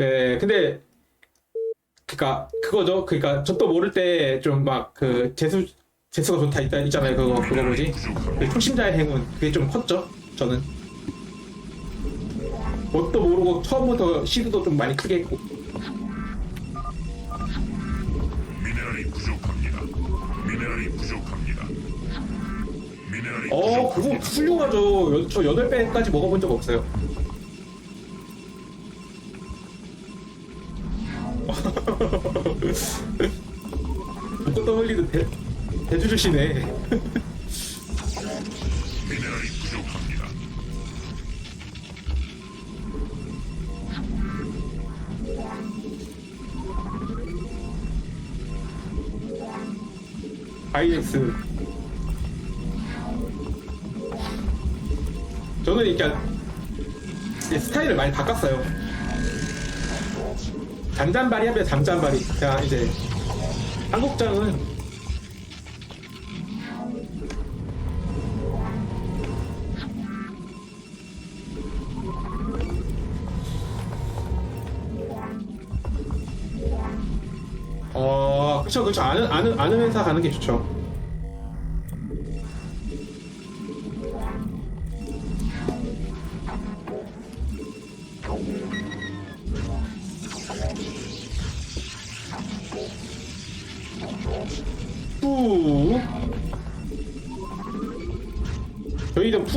예, 근데 그니까 그거죠. 그니까 저 또 모를 때 좀 막 그 재수 재수가 좋다 있다 있잖아요. 그거 그거 뭐지? 그 초심자의 행운 그게 좀 컸죠. 저는 뭣도 모르고 처음부터 시도도 좀 많이 크게 했고 미네랄이 부족합니다. 미네랄이 부족합니다. 미네랄이 어 그거 훌륭하죠. 여- 저 여덟 배까지 먹어본 적 없어요. 먹고 떠올리도 대 대주주시네. 미네랄이 부족합니다. 저는 이렇게 이 스타일을 많이 바꿨어요. 잔잔바리 하면 잔잔바리. 그냥 이제 한국장은 어, 그쵸, 그쵸. 아는, 아는, 아는 회사 가는 게 좋죠.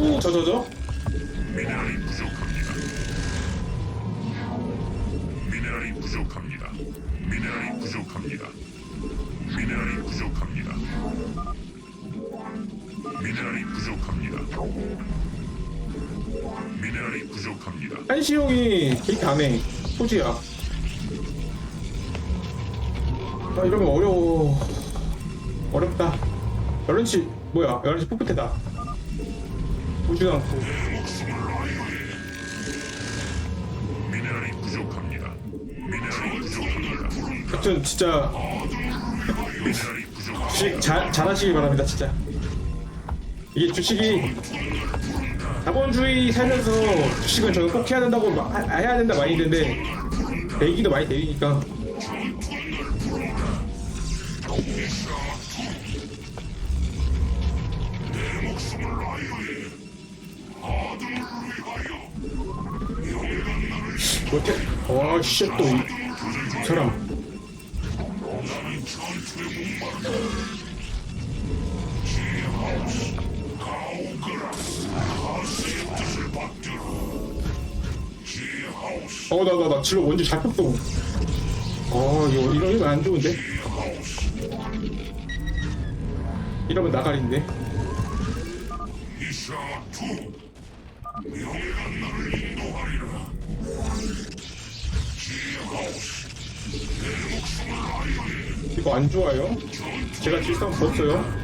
저희는 푸 저저죠? 미네랄이 부족합니다. 미네랄이 부족합니다. 미네랄이 부족합니다. 미네랄이 부족합니다. 미네랄이 부족합니다. 미네랄이 부족합니다. 한시용이 그렇게 안 해. 소지야. 아, 이러면 어려워. 어렵다. 11시, 뭐야, 11시 풋풋해다. 보지도 않고. 미네랄이 부족합니다. 미네랄이 부족합니다. 하여튼, 진짜, 미네랄이 부족합니다. 주식 잘, 잘하시기 바랍니다, 진짜. 이게 주식이, 자본주의 살면서 주식은 저는 꼭 해야 된다고, 마- 하- 해야 된다 많이 되는데, 대기도 많이 되니까. 어째, 와, 씨, 또, 이, 이 사람. 어, 나, 나, 나, 질러 잘 폈어. 어, 이거, 이러면 안 좋은데? 이러면 나가린데? 이거 안 좋아요? 제가 질성 벌었어요.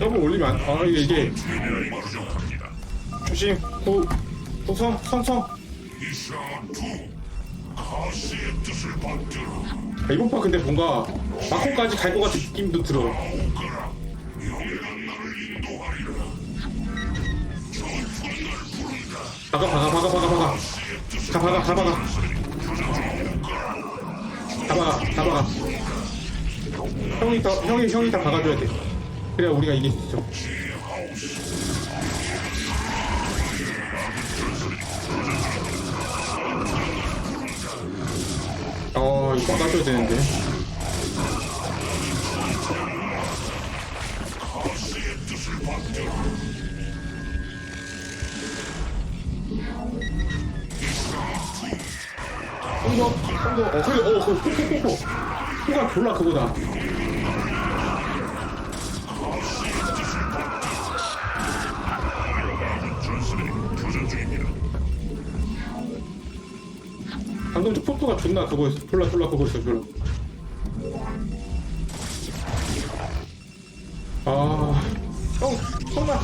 더블 올리면 안. 아 이게 이게. 조심. 후 후성 성성. 미션 2 아, 이번 판 근데 뭔가 마코까지 갈 것 같은 느낌도 들어. 박아 박아 박아 박아 박아 가 박아 가 박아 다 박아 다 박아 형이 더 형이 형이 다 박아줘야 돼 그래야 우리가 이길 수 있어 어 이거 박아줘야 되는데. 홍보 홍보 어 그래 어 그거 코코코코. 코가 졸라 그거다 방금 저 포토가 존나 그거였어. 졸라 졸라 그거였어 졸라. 아형 형아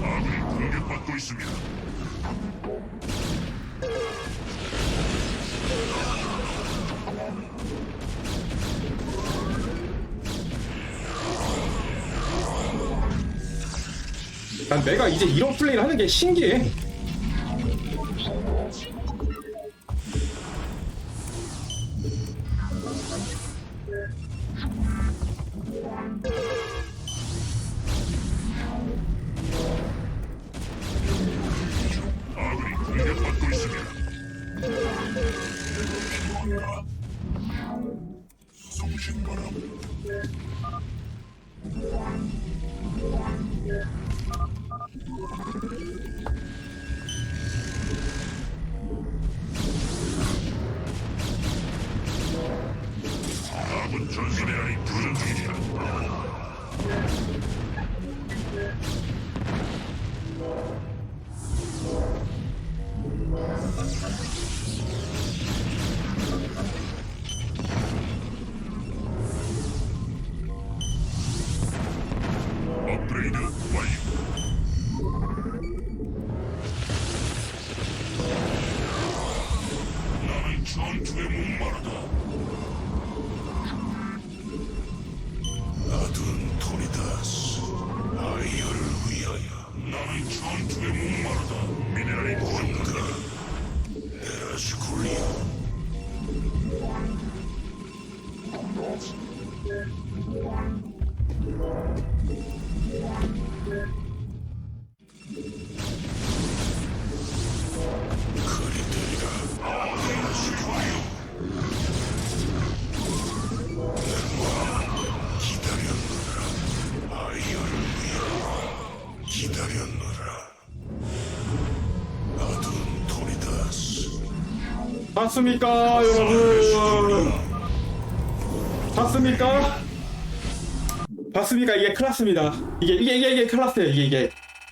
아군이 공격받고 있습니다. 난 내가 이제 이런 플레이를 하는 게 신기해 있습니다. 성신바람 기다렸노라. 아둔 토리다스. 봤습니까 여러분? 봤습니까? 봤습니까? 이게 클라스입니다. 이게 이게 이게 이게 클라스예요 이게 이게